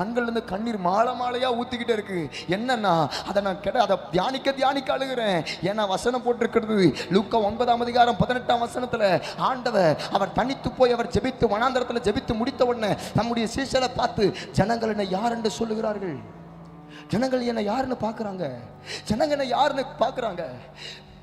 கண்கள்லேருந்து கண்ணீர் மாலை மாலையாக ஊற்றிக்கிட்டே இருக்கு. என்னன்னா அதை நான் கெட அதை தியானிக்க தியானிக்க அழுகிறேன். ஏன்னா வசனம் போட்டிருக்கிறது. லூக்கா ஒன்பதாம் அதிகாரம் பதினெட்டாம் வசனத்தில் ஆண்டவர் அவர் தனித்து போய் அவர் ஜெபித்து வனாந்தரத்தில் ஜெபித்து முடித்த உடனே நம்முடைய சீசலை பார்த்து ஜனங்கள் என்னை யார் என்று சொல்லுகிறார்கள்? ஜனங்கள் என்னை யாருன்னு பார்க்குறாங்க? ஜனங்க என்னை யாருன்னு பார்க்குறாங்க?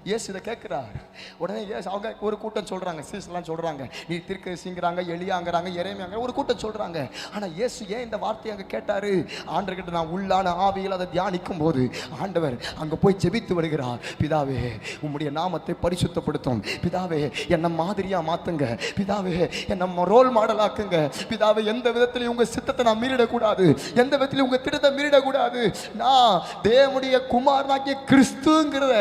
இயேசு இதை கேட்குறாரு. உடனே ஏசு அவங்க ஒரு கூட்டம் சொல்கிறாங்க சீசெல்லாம் சொல்கிறாங்க நீ திருக்கசிங்கிறாங்க எளியாங்கிறாங்க இறைமையாங்க ஒரு கூட்டம் சொல்கிறாங்க ஆனால் இயேசு ஏன் இந்த வார்த்தையை அங்கே கேட்டார்? ஆண்டர்கிட்ட நான் உள்ளான ஆவியில் அதை தியானிக்கும் போது ஆண்டவர் அங்கே போய் ஜெபித்து வருகிறார். பிதாவே உம்முடைய நாமத்தை பரிசுத்தப்படுத்தும். பிதாவே என்னை மாதிரியாக மாற்றுங்க பிதாவே என்னை ரோல் மாடலாக்குங்க பிதாவே எந்த விதத்திலையும் உங்கள் சித்தத்தை நான் மீறிடக்கூடாது. எந்த விதத்திலையும் உங்கள் திட்டத்தை மீறிடக்கூடாது. நான் தேவனுடைய குமாரனாக்கிய கிறிஸ்துங்கிற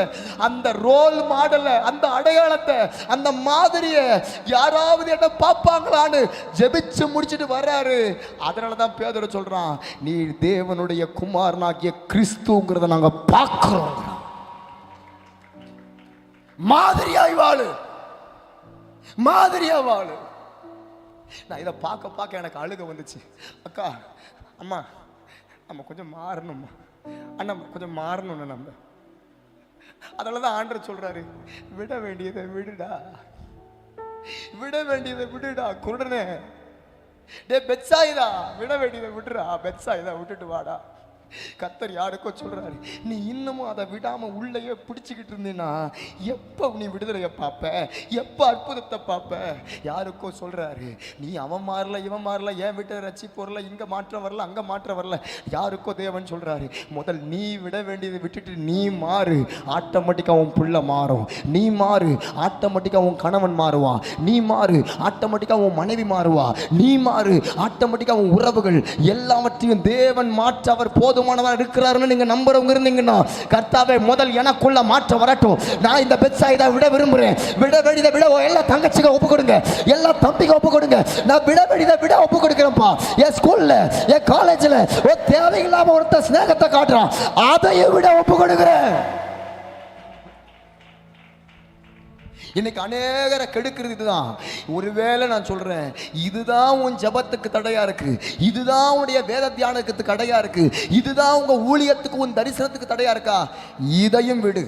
அந்த ரோல் மாடலை அந்த அடையாளத்தை அந்த மாதிரியை யாராவது என்ன பார்ப்பாங்களான்னு ஜெபிச்சு முடிச்சிட்டு வர்றாரு. அதனால தான் பேதரை சொல்றான் நீ தேவனுடைய குமாரனாகிய கிறிஸ்துங்கிறத நாங்கள் பார்க்குறோம். மாதிரியாய் வாழு. மாதிரியா வாழு. நான் இதை பார்க்க பார்க்க எனக்கு அழுக வந்துச்சு. அக்கா அம்மா நம்ம கொஞ்சம் மாறணும்மா. அண்ணா கொஞ்சம் மாறணும்ண்ணா நம்ம அதனால தான் ஆண்டர் சொல்கிறாரு விட வேண்டியதை விடுடா. விட வேண்டியதை விடுடா குருடனே. டே பெட்சாயிதா விட வேண்டியதை விட்டுடா பெட்சாயிதா விட்டுட்டு வாடா. கத்தர் யாருக்கோ சொல்றாரு நீ இன்னமும் அதை விடாம உள்ளேயே பிடிச்சிக்கிட்டு இருந்தீன்னா எப்போ நீ விடுதலையை பார்ப்ப? எப்போ அற்புதத்தை பார்ப்ப? யாருக்கோ சொல்றாரு நீ அவன் மாறல இவன் மாறல ஏன் விட்டு ரச்சி போறல இங்க மாற்றம் வரல அங்க மாற்றம் வரல. யாருக்கோ தேவன் சொல்றாரு முதல் நீ விட வேண்டியதை விட்டுட்டு நீ மாறு ஆட்டோமேட்டிக்கா உன் புள்ள மாறும். நீ மாறு ஆட்டோமேட்டிக்கா உன் கணவன் மாறுவான் நீ மாறு ஆட்டோமேட்டிக்கா உன் மனைவி மாறுவா. நீ மாறு ஆட்டோமேட்டிக்காக உன் உறவுகள் எல்லாவற்றையும் தேவன் மாற்ற அவர் போதும் போதுமானவர் இருக்கிறாருன்னு நீங்கள் நம்புறவங்க இருந்தீங்கன்னா கர்த்தாவே முதல் எனக்குள்ள மாற்றம் வரட்டும். நான் இந்த பெட்சாயிதா விட விரும்புகிறேன் விட வேண்டியதை விட எல்லா தங்கச்சிங்க ஒப்பு கொடுங்க. எல்லா தம்பிங்க ஒப்பு கொடுங்க. நான் விட வேண்டியதை விட ஒப்பு கொடுக்குறேன்ப்பா. என் ஸ்கூல்ல என் காலேஜில் ஒரு தேவையில்லாமல் ஒருத்தர் ஸ்நேகத்தை காட்டுறான். அதையும் விட ஒப்பு கொடுக்குறேன். இன்னைக்கு அநேகரை கெடுக்கிறது இதுதான். ஒருவேளை நான் சொல்றேன் இதுதான் உன் ஜபத்துக்கு தடையா இருக்கு. இதுதான் உன்னுடைய வேத தியானத்துக்கு தடையா இருக்கு. இதுதான் உங்க ஊழியத்துக்கு உன் தரிசனத்துக்கு தடையா இருக்கா? இதையும் விடு.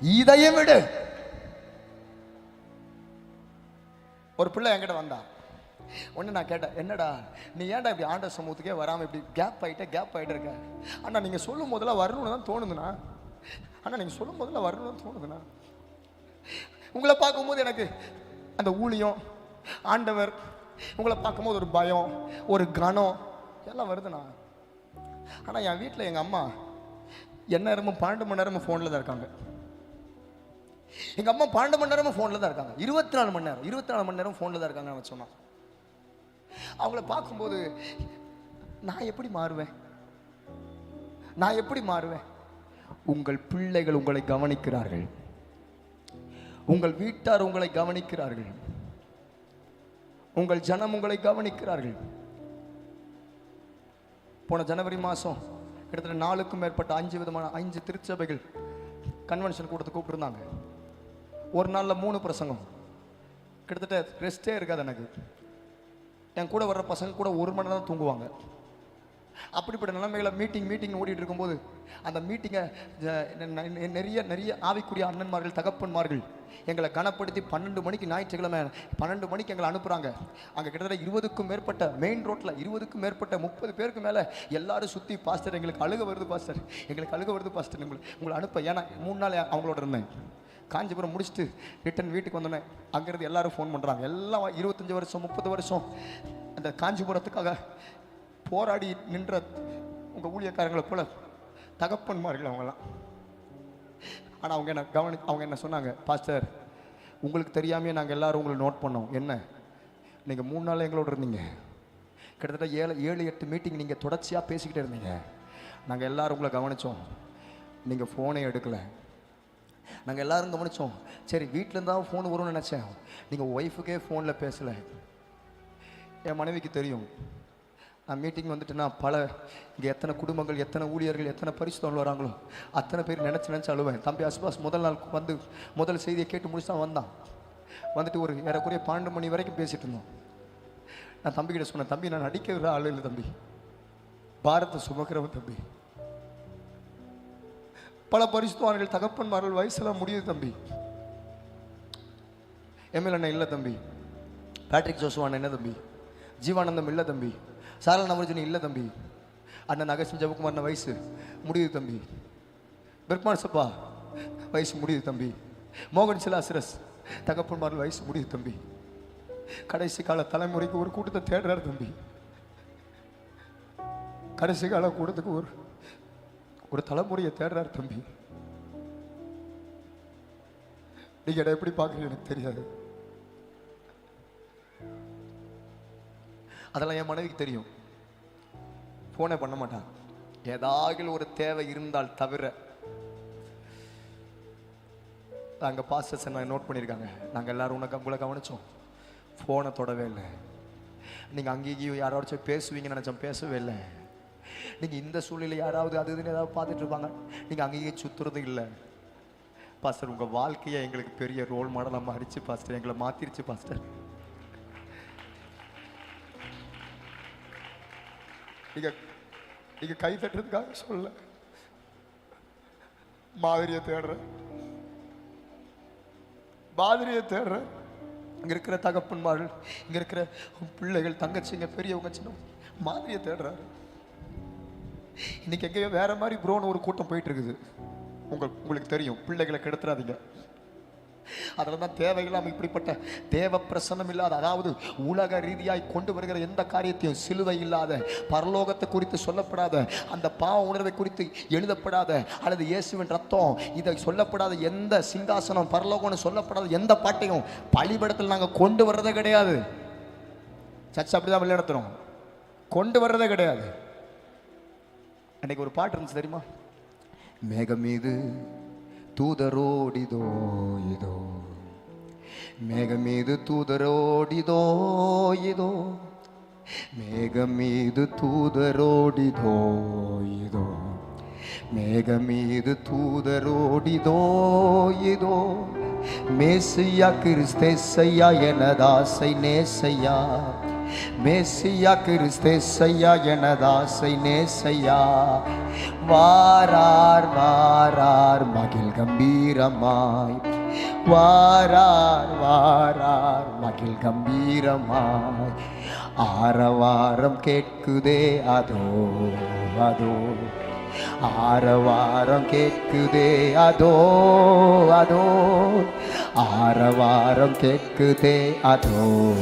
இதையும் விடு. ஒரு பிள்ளை என்கிட்ட வந்தா. ஒன்று நான் கேட்டேன் என்னடா நீ ஏன்டா இப்படி ஆண்ட சமூகத்துக்கே வராமல் இப்படி கேப் ஆகிட்டே கேப் ஆகிட்டு இருக்க? அண்ணா நீங்கள் சொல்லும் போதெல்லாம் வரணும்னு தான் தோணுதுண்ணா. அண்ணா நீங்கள் சொல்லும் போதெல்லாம் வரணும்னு தோணுதுண்ணா. உங்களை பார்க்கும்போது எனக்கு அந்த ஊழியம் ஆண்டவர் உங்களை பார்க்கும்போது ஒரு பயம் ஒரு கனம் எல்லாம் வருதுண்ணா. ஆனால் என் வீட்டில் எங்கள் அம்மா என்ன நேரமும் பன்னெண்டு மணி நேரமும் ஃபோனில் தான் இருக்காங்க. எங்கள் அம்மா பன்னெண்டு மணி நேரமும் ஃபோனில் தான் இருக்காங்க. இருபத்தி நாலு மணி நேரம் இருபத்தி நாலு மணி நேரம் ஃபோனில் தான் இருக்காங்க அவன் சொன்னான். அவங்கள பார்க்கும்போது நான் எப்படி மாறுவேன்? நான் எப்படி மாறுவேன்? உங்கள் பிள்ளைகள் உங்களை கவனிக்கிறார்கள். உங்கள் வீட்டார் உங்களை கவனிக்கிறார்கள். உங்கள் ஜனம் உங்களை கவனிக்கிறார்கள். போன ஜனவரி மாதம் கிட்டத்தட்ட நாலுக்கும் மேற்பட்ட அஞ்சு விதமான அஞ்சு திருச்சபைகள் கன்வென்ஷன் கூட்டத்தை கூப்பிட்டுருந்தாங்க. ஒரு நாளில் மூணு பிரசங்கம். கிட்டத்தட்ட ரெஸ்டே இருக்காது எனக்கு. என் கூட வர்ற பசங்க கூட ஒரு மணி நேரம் தூங்குவாங்க. அப்படிப்பட்ட நிலைமைகளை மீட்டிங் மீட்டிங் ஓடிட்டு இருக்கும்போது அந்த மீட்டிங்கை நிறைய நிறைய ஆவிக்குரிய அண்ணன்மார்கள் தகப்பன்மார்கள் எங்களை கனப்படுத்தி பன்னெண்டு மணிக்கு ஞாயிற்றுக்கிழமை பன்னெண்டு மணிக்கு எங்களை அனுப்புகிறாங்க அங்கே கிட்டத்தட்ட இருபதுக்கும் மேற்பட்ட மெயின் ரோட்டில் இருபதுக்கும் மேற்பட்ட முப்பது பேருக்கு மேலே எல்லாரும் சுற்றி பாஸ்டர் எங்களுக்கு அழுக வருது பாஸ்டர். எங்களுக்கு அழுக வருது பாஸ்டர். உங்களை உங்களை அனுப்ப ஏன்னா மூணு நாள் அவங்களோட இருந்தேன். காஞ்சிபுரம் முடிச்சுட்டு ரிட்டன் வீட்டுக்கு வந்தோன்னே அங்கேருந்து எல்லாரும் ஃபோன் பண்ணுறாங்க எல்லாம் இருபத்தஞ்சி வருஷம் முப்பது வருஷம் அந்த காஞ்சிபுரத்துக்காக போராடி நின்ற உங்கள் ஊழியக்காரங்களை போல தகப்பன்மார்கள் அவங்கெல்லாம். ஆனால் அவங்க என்ன கவனி அவங்க என்ன சொன்னாங்க பாஸ்டர் உங்களுக்கு தெரியாமையே நாங்கள் எல்லோரும் உங்களை நோட் பண்ணோம். என்ன? நீங்கள் மூணு நாள் எங்களோட இருந்தீங்க. கிட்டத்தட்ட ஏழு ஏழு எட்டு மீட்டிங் நீங்கள் தொடர்ச்சியாக பேசிக்கிட்டே இருந்தீங்க. நாங்கள் எல்லோரும் உங்களை கவனித்தோம் நீங்கள் ஃபோனே எடுக்கலை. நாங்கள் எல்லாரும் கவனித்தோம் சரி வீட்டில் இருந்தால் ஃபோன் வரும்னு நினச்சேன். நீங்கள் ஒய்ஃபுக்கே ஃபோனில் பேசலை. என் மனைவிக்கு தெரியும். நான் மீட்டிங் வந்துட்டுனா பல இங்கே எத்தனை குடும்பங்கள் எத்தனை ஊழியர்கள் எத்தனை பரிசு தோல் வராங்களோ அத்தனை பேர் நினச்சி நினச்சி அழுவேன். தம்பி அஸ்பாஸ் முதல் நாள் வந்து முதல் செய்தியை கேட்டு முடிச்சு தான் வந்தான். வந்துட்டு ஒரு ஏறக்குறைய பன்னெண்டு மணி வரைக்கும் பேசிட்டு இருந்தோம். நான் தம்பிக்கிட்ட சொன்னேன் தம்பி நான் நடிக்கிற ஆள் இல்லை தம்பி. பாரத்தை சுமக்கிறவன் தம்பி. பல பரிசுத்தவான்கள் தகப்பன்மார்கள் வயசெல்லாம் முடியுது தம்பி. எம்எல் அண்ணன் இல்லை தம்பி. பேட்ரிக் ஜோசுவான் என்ன தம்பி? ஜீவானந்தம் இல்லை தம்பி. சாரல் நவர்ஜினி இல்லை தம்பி. அண்ணன் நகசிங் ஜபகுமார் வயசு. முடியுது தம்பி. பெர்க்மான் சப்பா. வயசு முடியுது தம்பி. மோகன் சிலாசிரஸ் தகப்பன்மார்கள் வயசு முடியுது தம்பி. கடைசி கால தலைமுறைக்கு ஒரு கூட்டத்தை தேடுறாரு தம்பி. கடைசி கால கூட்டத்துக்கு ஒரு ஒரு தலைமுறையை தேடுறாரு தம்பி. நீங்க எப்படி பார்க்குறீங்க எனக்கு தெரியாது. அதெல்லாம் என் மனைவிக்கு தெரியும். ஃபோனே பண்ண மாட்டான் ஏதாவது ஒரு தேவை இருந்தால் தவிர. அங்கே பாஸ்டர்ஸ் நான் நோட் பண்ணியிருக்காங்க. நாங்கள் எல்லோரும் உனக்கு உங்களை கவனித்தோம் ஃபோனை தொடவே இல்லை. நீங்கள் அங்கேயும் யாராச்சும் பேசுவீங்கன்னு நினச்சோம் பேசவே இல்லை. நீங்கள் இந்த சூழ்நிலை யாராவது அது இதுன்னு ஏதாவது பார்த்துட்டு இருப்பாங்க. நீங்கள் அங்கேயே சுற்றுறது இல்லை. பாஸ்டர் உங்கள் வாழ்க்கையை எங்களுக்கு பெரிய ரோல் மாடலாக மாறிச்சு பாஸ்டர் எங்களை மாற்றிருச்சு பாஸ்டர் நீங்கள் நீங்கள் கை தட்டுறதுக்காக சொல்ல மாதிரியை தேடுறேன். மாதிரியை தேடுறேன். இங்கே இருக்கிற தகப்பன்மார்கள் இங்கே இருக்கிற பிள்ளைகள் தங்கச்சிங்க பெரியவங்க சின்ன மாதிரியை தேடுறாரு. இன்னைக்கு எங்கேயோ வேற மாதிரி ப்ரோன்னு ஒரு கூட்டம் போயிட்டு இருக்குது. உங்க உங்களுக்கு தெரியும் பிள்ளைகளை கெடுத்துறாதீங்க. அதில் தான் தேவையில்லாமல் இப்படிப்பட்ட தேவ பிரசனம் இல்லாத அதாவது உலக ரீதியாய் கொண்டு வருகிற எந்த காரியத்தையும் சிலுவை இல்லாத பரலோகத்தை குறித்து சொல்லப்படாத அந்த பாவ உணர்வை குறித்து எழுதப்படாத அல்லது இயேசுவின் ரத்தம் இதை சொல்லப்படாத எந்த சிங்காசனம் பரலோகம்னு சொல்லப்படாத எந்த பாட்டையும் பழிபடத்தில் நாங்கள் கொண்டு வர்றதே கிடையாது. சர்ச் அப்படி தான் கொண்டு வர்றதே கிடையாது. அன்னைக்கு ஒரு பாட்டு இருந்துச்சு தெரியுமா? மேகம் மீது தூதரோடிதோ இதோ மேகம் மீது தூதரோடிதோ இதோ மேகம் மீது தூதரோடிதோ இதோ மேகம் மீது தூதரோடிதோ இதோ மேசையா கிறிஸ்தேசையா எனதாசை நேசையா. மேசியா கிறிஸ்தேசையா எனதாசை நேசையா. வாரார் வாரார் மகிழ் கம்பீரமாய். வாரார் வாரார் மகிழ் கம்பீரமாய். ஆரவாரம் கேட்குதே அதோ அதோ. ஆரவாரம் கேட்குதே அதோ அதோ. ஆரவாரம் கேட்குதே அதோ.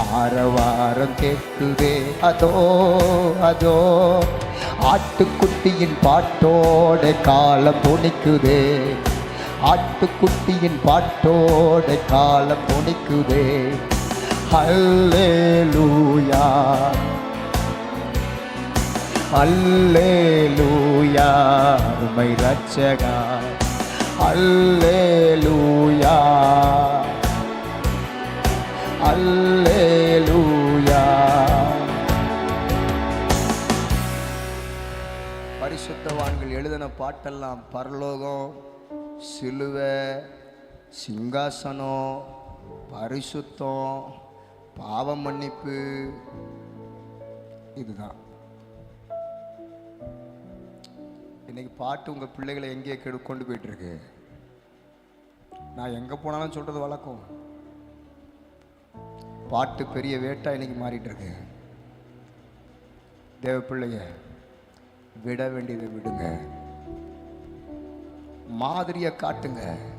ஆரவாரம் கேட்குதே அதோ அதோ ஆட்டுக்குட்டியின் பாட்டோட காலம் துணிக்குதே ஆட்டுக்குட்டியின் பாட்டோட காலம் துணிக்குதே ஹல்லேலூயா அல்லேலூயா உமை அல்லே லூயா அல்லேலூயா பரிசுத்தவான்கள் எழுதின பாட்டெல்லாம் பரலோகம் சிலுவை சிங்காசனம் பரிசுத்தம் பாவ மன்னிப்பு இதுதான். இன்னைக்கு பாட்டு உங்கள் பிள்ளைகளை எங்கேயே கெடு கொண்டு போயிட்டுருக்கு நான் எங்கே போனாலும் சொல்கிறது வழக்கம். பாட்டு பெரிய வேட்டா இன்னைக்கு மாறிட்டு இருக்கு தேவ பிள்ளைய விட வேண்டியதை விடுங்க. மாதிரியை காட்டுங்க.